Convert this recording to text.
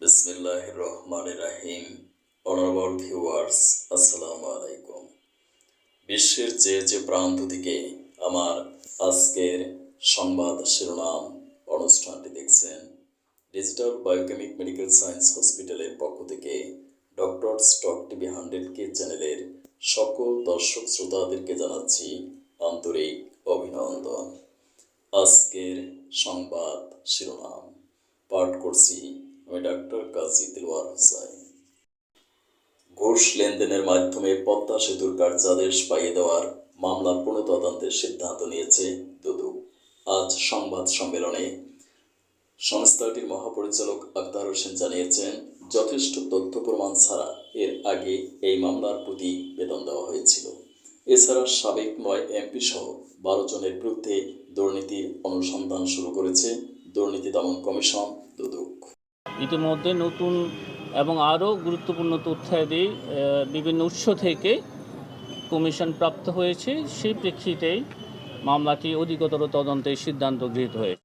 বিসমিল্লাহ রহমান রাহিম। Honourable viewers আসসালামু আলাইকুম। বিশ্বের যে যে প্রান্ত থেকে আমার আজকের সংবাদ শিরোনাম অনুষ্ঠানটি দেখছেন ডিজিটাল বায়োকেমিক মেডিকেল সায়েন্স হসপিটালের পক্ষ থেকে ডক্টর স্টক টিভি হান্ড্রেড কে চ্যানেলের সকল দর্শক শ্রোতাদেরকে জানাচ্ছি আন্তরিক অভিনন্দন। আজকের সংবাদ শিরোনাম, পাঠ করছি আমি ডাক্তার কাজী দিলওয়ার হোসাইন। ঘুষ লেনদেনের মাধ্যমে পদ্মা সেতুর কার্যাদেশ পাইয়ে দেওয়ার মামলা পুনঃতদন্তের সিদ্ধান্ত নিয়েছে দুদক আজ সংবাদ সম্মেলনে সংস্থাটির মহাপরিচালক আক্তার হোসেন জানিয়েছেন, যথেষ্ট তথ্য প্রমাণ ছাড়া এর আগে এই মামলার প্রতি প্রতিবেদন দেওয়া হয়েছিল। এছাড়া সাবেক নয় এমপি সহ বারো জনের বিরুদ্ধে দুর্নীতির অনুসন্ধান শুরু করেছে দুর্নীতি দমন কমিশন দুদক। ইতিমধ্যে নতুন এবং আরও গুরুত্বপূর্ণ তথ্যাদি বিভিন্ন উৎস থেকে কমিশন প্রাপ্ত হয়েছে। সেই প্রেক্ষিতেই মামলাটি অধিকতর তদন্তের সিদ্ধান্ত গৃহীত হয়েছে।